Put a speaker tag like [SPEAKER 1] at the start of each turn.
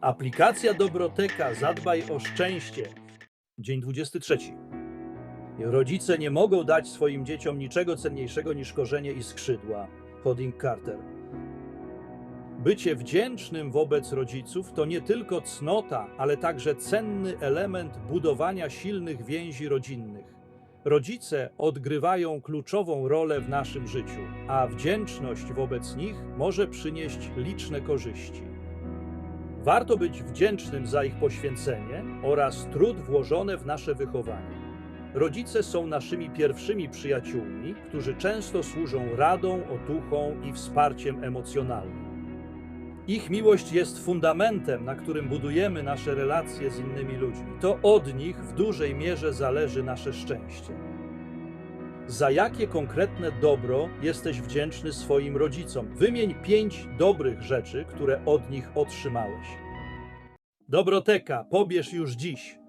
[SPEAKER 1] Aplikacja Dobroteka Zadbaj o szczęście. Dzień 23. Rodzice nie mogą dać swoim dzieciom niczego cenniejszego niż korzenie i skrzydła. Pudding Carter. Bycie wdzięcznym wobec rodziców to nie tylko cnota, ale także cenny element budowania silnych więzi rodzinnych. Rodzice odgrywają kluczową rolę w naszym życiu, a wdzięczność wobec nich może przynieść liczne korzyści. Warto być wdzięcznym za ich poświęcenie oraz trud włożony w nasze wychowanie. Rodzice są naszymi pierwszymi przyjaciółmi, którzy często służą radą, otuchą i wsparciem emocjonalnym. Ich miłość jest fundamentem, na którym budujemy nasze relacje z innymi ludźmi. To od nich w dużej mierze zależy nasze szczęście. Za jakie konkretne dobro jesteś wdzięczny swoim rodzicom? Wymień pięć dobrych rzeczy, które od nich otrzymałeś. Dobroteka, pobierz już dziś.